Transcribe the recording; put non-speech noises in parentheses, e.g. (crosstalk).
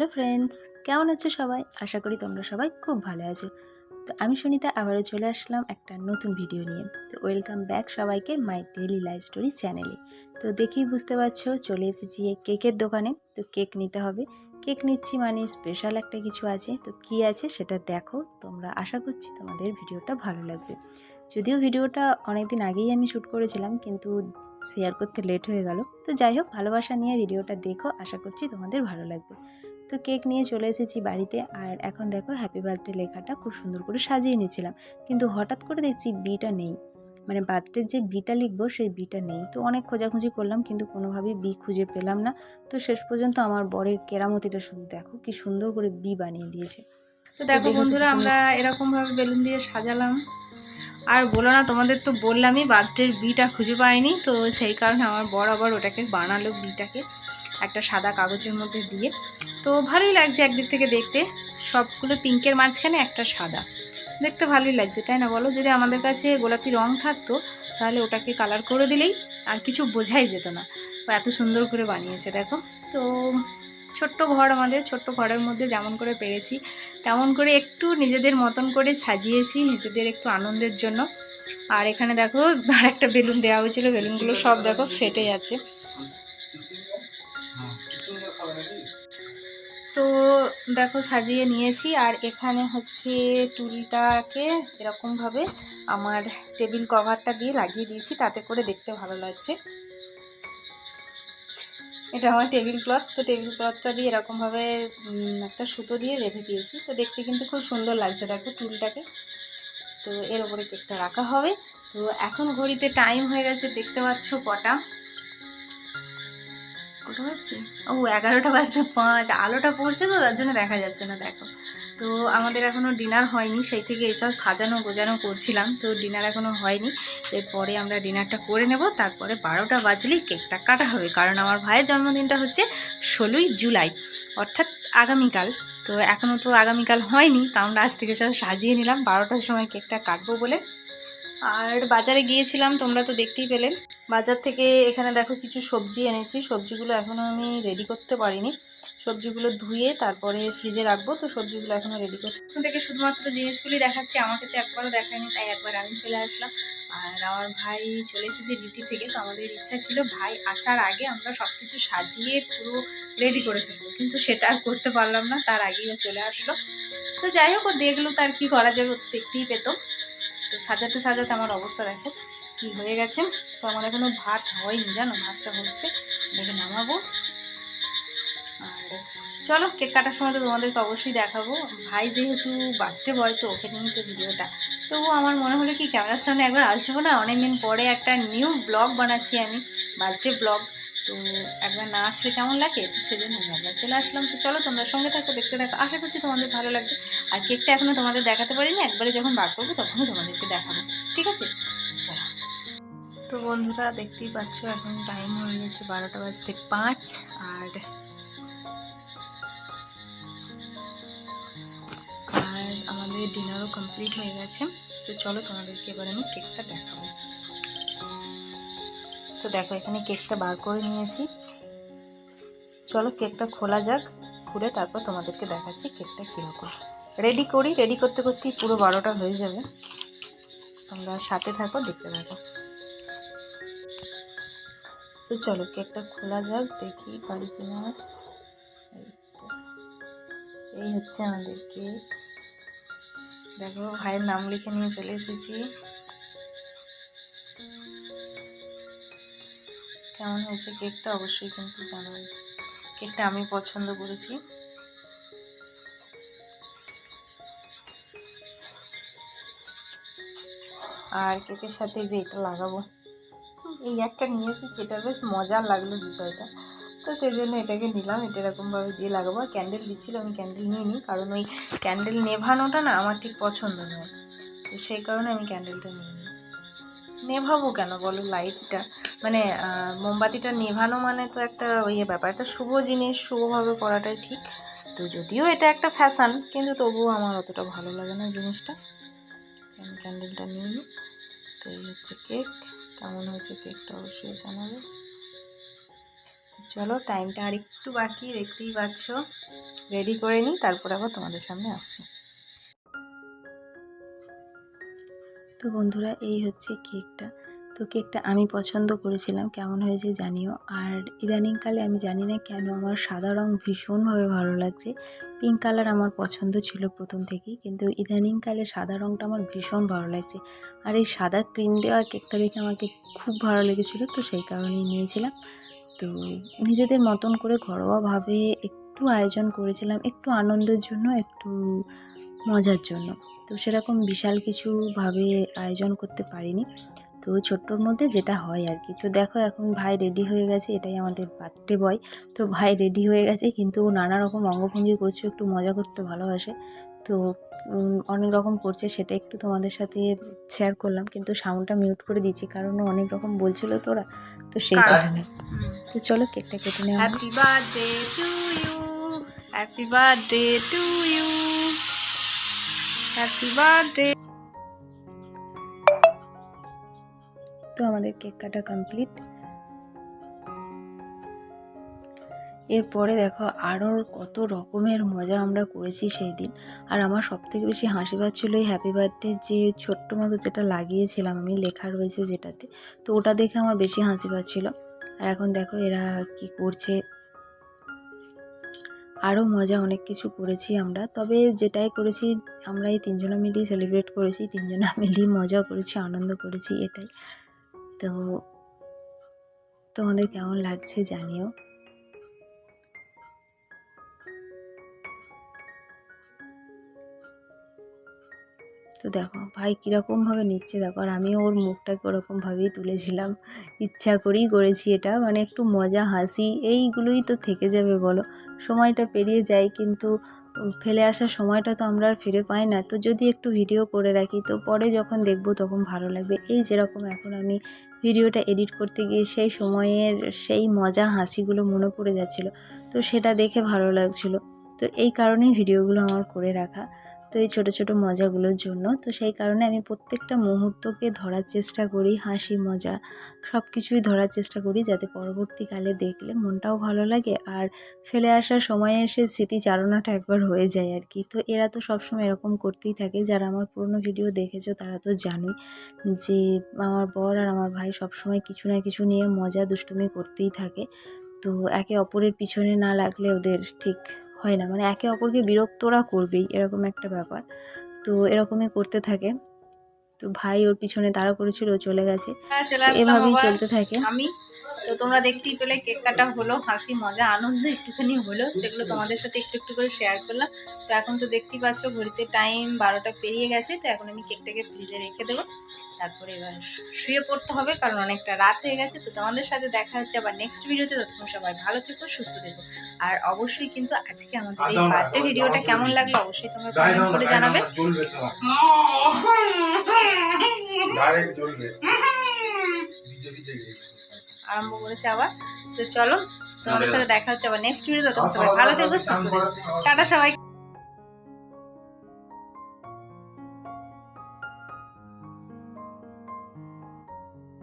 Hello friends, কেমন আছো সবাই? আশা করি তোমরা সবাই খুব ভালো আছো। তো আমি সুনিতা, আবারও চলে আসলাম একটা নতুন ভিডিও নিয়ে। তো ওয়েলকাম ব্যাক সবাইকে মাই ডেলি লাইফ স্টোরি চ্যানেলে তো দেখেই বুঝতে পারছ, চলে এসেছি এই কেকের দোকানে। তো কেক নিতে হবে। কেক নিচ্ছি মানে স্পেশাল একটা কিছু আছে। তো কি আছে সেটা দেখো। তোমরা আশা করছি তোমাদের ভিডিওটা ভালো লাগবে। যদিও ভিডিওটা অনেকদিন আগেই আমি শ্যুট করেছিলাম, কিন্তু শেয়ার করতে লেট হয়ে গেল। তো যাই হোক, ভালোবাসা নিয়ে ভিডিওটা দেখো। আশা করছি তোমাদের ভালো লাগবে। তো কেক নিয়ে চলে এসেছি বাড়িতে আর এখন দেখো হ্যাপি বার্থডে লেখাটা খুব সুন্দর করে সাজিয়ে নিয়েছিলাম। কিন্তু হঠাৎ করে দেখছি বিটা নেই। মানে বার্থডের যে বিটা লিখব সেই বিটা নেই। তো অনেক খোঁজাখুঁজি করলাম কিন্তু কোনোভাবেই বি খুঁজে পেলাম না। তো শেষ পর্যন্ত আমার বরের কেরামতিটা শুধু দেখো কি সুন্দর করে বি বানিয়ে দিয়েছে। তো দেখো বন্ধুরা আমরা এরকমভাবে বেলুন দিয়ে সাজালাম। আর বলো না তোমাদের তো বললামই বার্থডের বিটা খুঁজে পাইনি। তো সেই কারণে আমার বড় আবার ওটাকে বানালো বিটাকে। একটা সাদা কাগজের মধ্যে দিয়ে। তো ভালোই লাগছে একদিক থেকে দেখতে। সবগুলো পিঙ্কের মাঝখানে একটা সাদা। দেখতে ভালোই লাগছে, তাই না বলো? যদি আমাদের কাছে গোলাপি রং থাকতো, তাহলে ওটাকে কালার করে দিলেই আর কিছু বোঝাই যেত না। এত সুন্দর করে বানিয়েছে, দেখো। তো ছোট্ট ঘর আমাদের, ছোট্ট ঘরের মধ্যে যেমন করে পেরেছি, তেমন করে একটু নিজেদের মতন করে সাজিয়েছি, নিজেদের একটু আনন্দের জন্য। আর এখানে দেখো আর একটা বেলুন দেওয়া হয়েছিল, বেলুনগুলো সব দেখো ফেটে যাচ্ছে। দেখো, সাজিয়ে নিয়েছি। আর এখানে হচ্ছে টুলটাকে এরকমভাবে আমার টেবিল কভারটা দিয়ে লাগিয়ে দিয়েছি, তাতে করে দেখতে ভালো লাগছে। এটা আমার টেবিল ক্লথ, তো টেবিল ক্লথটা দিয়ে এরকমভাবে একটা সুতো দিয়ে বেঁধে দিয়েছি। তো দেখতে কিন্তু খুব সুন্দর লাগছে, দেখো টুলটাকে। তো এর ওপরে কেকটা রাখা হবে। তো এখন ঘড়িতে টাইম হয়ে গেছে, দেখতে পাচ্ছ কটা। কটা বাজছে? ও, এগারোটা বাজতে পাঁচ, আলোটা পড়ছে তো, তার জন্য দেখা যাচ্ছে না, দেখো। তো আমাদের এখনও ডিনার হয়নি, সেই থেকে এসব সাজানো গোজানো করছিলাম, তো ডিনার এখনও হয়নি। এরপরে আমরা ডিনারটা করে নেব, তারপরে বারোটা বাজলেই কেকটা কাটা হবে, কারণ আমার ভাইয়ের জন্মদিনটা হচ্ছে ষোলোই জুলাই, অর্থাৎ আগামীকাল। তো এখনও তো আগামীকাল হয়নি, তো আমরা আজ থেকে সব সাজিয়ে নিলাম, বারোটার সময় কেকটা কাটবো বলে। আর বাজারে গিয়েছিলাম, তোমরা তো দেখতেই পেলে। বাজার থেকে এখানে দেখো কিছু সবজি এনেছি। সবজিগুলো এখনও আমি রেডি করতে পারিনি। সবজিগুলো ধুয়ে তারপরে ফ্রিজে রাখব। তো সবজিগুলো এখনও রেডি করতে এখান থেকে শুধুমাত্র জিনিসগুলি দেখাচ্ছি। আমাকে তো একবারও দেখায়নি, তাই একবার আমি চলে আসলাম। আর আমার ভাই চলে এসেছে ডিউটি থেকে। তো আমাদের ইচ্ছা ছিল, ভাই আসার আগে আমরা সব কিছু সাজিয়ে পুরো রেডি করে ফেলব। কিন্তু সেটা আর করতে পারলাম না। তার আগেই চলে আসলো। তো যাই হোক, ও দেখল, তার কি করা যাবে দেখতেই পেতো। তো সাজাতে সাজাতে আমার অবস্থা দেখো কি হয়ে গেছে। তো আমার এখনও ভাত হয়নি, জানো? ভাতটা হচ্ছে, দেখে নামাবো। আর চলো, কেক কাটার সময় তো তোমাদেরকে অবশ্যই দেখাবো। ভাই যেহেতু বার্থডে বয় তো ওকে নিয়ে তো ভিডিওটা। তবু আমার মনে হলো কি, ক্যামেরার সামনে একবার আসব না? অনেকদিন পরে একটা নিউ ব্লগ বানাচ্ছি আমি বার্থডে ব্লগ তো একবার না আসলে কেমন লাগে? তো সেজন্য আমি একবার চলে আসলাম। তো চলো তোমরা সঙ্গে থাকো, দেখতে থাকো। আশা করছি তোমাদের ভালো লাগবে। আর কেকটা এখনও তোমাদের দেখাতে পারিনি। একবারে যখন বার করব তখনই তোমাদেরকে দেখাবো। ঠিক আছে? চলো। তো বন্ধুরা, দেখতেই পাচ্ছ, এখন টাইম হয়ে গেছে বারোটা বাজতে পাঁচ। আর আর আমাদের ডিনারও কমপ্লিট হয়ে গেছে। তো চলো তোমাদেরকে এবার আমি কেকটা দেখাবো। তো দেখো, এখানে কেকটা বার করে নিয়েছি। চলো কেকটা খোলা যাক খুলে তারপর তোমাদেরকে দেখাচ্ছি কেকটা কীরকম। রেডি করি? রেডি করতে করতেই পুরো বারোটা হয়ে যাবে। তোমরা সাথে থাকো, দেখতে থাকো। তো চলো, কেকটা খোলা যাক, দেখি পারি কিনা। এই হচ্ছে আমাদের কেক দেখো, ভাইয়ের নাম লিখে নিয়ে চলে এসেছি। কেমন হয়েছে কেকটা অবশ্যই কিন্তু জানাবেন। কেকটা আমি পছন্দ করেছি। আর কেকের সাথে যে এটা লাগাবো। এই একটা নিয়েছি এটা বেশ মজার লাগল বিষয়টা। তো সেই জন্য এটাকে নিলাম, এটা এরকমভাবে দিয়ে লাগাবো। আর ক্যান্ডেল দিচ্ছিল, আমি ক্যান্ডেল নিয়ে নিই, কারণ ওই ক্যান্ডেল নেভানোটা না আমার ঠিক পছন্দ নয়। তো সেই কারণে আমি ক্যান্ডেলটা নিয়ে নিই নেভাবো কেন বলো লাইটটা মানে মোমবাতিটা নেভানো মানে তো একটা ইয়ে ব্যাপার, একটা শুভ জিনিস, শুভভাবে করাটাই ঠিক। তো যদিও এটা একটা ফ্যাশান কিন্তু তবুও আমার অতটা ভালো লাগে না জিনিসটা। আমি ক্যান্ডেলটা নিয়ে নিই। তো এই হচ্ছে কেক কেমন হয়েছে কেকটা অবশ্যই জানাবে। তো চলো টাইমটা আর একটু বাকি, দেখতেই পাচ্ছ। রেডি করে নিই, তারপর আবার তোমাদের সামনে আসছি। তো বন্ধুরা, এই হচ্ছে কেকটা। তো কেকটা আমি পছন্দ করেছিলাম, কেমন হয়েছে জানিও। আর ইদানিংকালে আমি জানি না কেন আমার সাদা রং ভীষণভাবে ভালো লাগছে। পিঙ্ক কালার আমার পছন্দ ছিল প্রথম থেকেই, কিন্তু ইদানিংকালে সাদা রংটা আমার ভীষণ ভালো লাগছে। আর এই সাদা ক্রিম দেওয়া কেকটা দেখে আমাকে খুব ভালো লেগেছিলো, তো সেই কারণেই নিয়েছিলাম। তো নিজেদের মতন করে ঘরোয়াভাবে একটু আয়োজন করেছিলাম, একটু আনন্দের জন্য, একটু মজার জন্য। তো সেরকম বিশাল কিছুভাবে আয়োজন করতে পারিনি। তো ছোট্টর মধ্যে যেটা হয় আর কি। তো দেখো এখন ভাই রেডি হয়ে গেছে এটাই আমাদের বার্থডে বয় তো ভাই রেডি হয়ে গেছে কিন্তু নানা রকম অঙ্গভঙ্গি করছে একটু মজা করতে ভালোবাসে। তো অনেক রকম করছে সেটা একটু তোমাদের সাথে শেয়ার করলাম কিন্তু সাউন্ডটা মিউট করে দিচ্ছি কারণ অনেক রকম বলছিল তোরা তো সেই কার? কারণে। তো চলো কেকটা কেটে নেওয়া। Happy birthday to you happy birthday to you happy birthday তো আমাদের কেক কাটা কমপ্লিট এরপরে দেখো আরও কত রকমের মজা আমরা করেছি সেই দিন। আর আমার সব থেকে বেশি হাসি পাচ্ছিল এই হ্যাপি বার্থডে যে ছোট্ট মতো যেটা লাগিয়েছিলাম আমি, লেখা রয়েছে যেটাতে। তো ওটা দেখে আমার বেশি হাসি পাচ্ছিল। আর এখন দেখো এরা কি করছে। আরও মজা অনেক কিছু করেছি আমরা। তবে যেটাই করেছি, আমরা এই তিনজনা মিলেই সেলিব্রেট করেছি, তিনজনা (laughs) মিলেই মজাও করেছি, আনন্দ করেছি, এটাই। তো তোমাদের কেমন লাগছে জানিও। তো দেখো, ভাই কীরকমভাবে নিচ্ছে দেখো, আর আমি ওর মুখটাকে ওরকমভাবেই তুলেছিলাম। ইচ্ছা করেই করেছি এটা মানে একটু মজা, হাসি, এইগুলোই তো থেকে যাবে বলো। সময়টা পেরিয়ে যায় কিন্তু ফেলে আসার সময়টা তো আমরা আর ফিরে পাই না। তো যদি একটু ভিডিও করে রাখি, তো পরে যখন দেখব তখন ভালো লাগবে। এই যেরকম এখন আমি ভিডিওটা এডিট করতে গিয়ে সেই সময়ের সেই মজা, হাসিগুলো মনে পড়ে যাচ্ছিল। তো সেটা দেখে ভালো লাগছিল। তো এই কারণেই ভিডিওগুলো আমার করে রাখা। তো এই ছোটো ছোটো মজাগুলোর জন্য। তো সেই কারণে আমি প্রত্যেকটা মুহূর্তকে ধরার চেষ্টা করি, হাসি, মজা সব কিছুই ধরার চেষ্টা করি যাতে পরবর্তীকালে দেখলে মনটাও ভালো লাগে আর ফেলে আসার সময়ে এসে স্মৃতিচারণাটা একবার হয়ে যায় আর কি। তো এরা তো সবসময় এরকম করতেই থাকে, যারা আমার পুরনো ভিডিও দেখেছ তারা তো জানোই যে আমার বর আর আমার ভাই সবসময় কিছু না কিছু নিয়ে মজা, দুষ্টুমি করতেই থাকে। তো একে অপরের পিছনে না লাগলে ওদের ঠিক হয় না। মানে একে অপরকে বিরক্তরা করবেই এরকম একটা ব্যাপার। তো এরকমই করতে থাকে। তো ভাই ওর পিছনে তাড়া করেছিল ও চলে গেছে। হ্যাঁ, এভাবেই চলতে থাকে। আমি। তো তোমরা দেখতেই পেলে কেক কাটা হলো হাসি মজা আনন্দ একটুখানি হলো। সেগুলো তোমাদের সাথে একটু একটু করে শেয়ার করলাম। তো এখন তো দেখতেই পাচ্ছ ঘড়িতে টাইম বারোটা পেরিয়ে গেছে। তো এখন আমি কেকটাকে ফ্রিজে রেখে দেবো। তারপরে এবার শুয়ে পড়তে হবে কারণ অনেকটা রাত হয়ে গেছে। তো তোমাদের সাথে দেখা হচ্ছে আবার নেক্সট ভিডিওতে ততক্ষণ সবাই ভালো থেকো সুস্থ থেকো। আর অবশ্যই কিন্তু আজকে আমাদের এই বার্থডে ভিডিওটা কেমন লাগল অবশ্যই তোমরা কমেন্ট করে জানাবে। আরম্ভ করেছে আবার। তো চলো তোমাদের সাথে দেখা হচ্ছে আবার নেক্সট ভিডিওতে ততক্ষণ সবাই ভালো থেকো সুস্থ থেকো। টাটা সবাই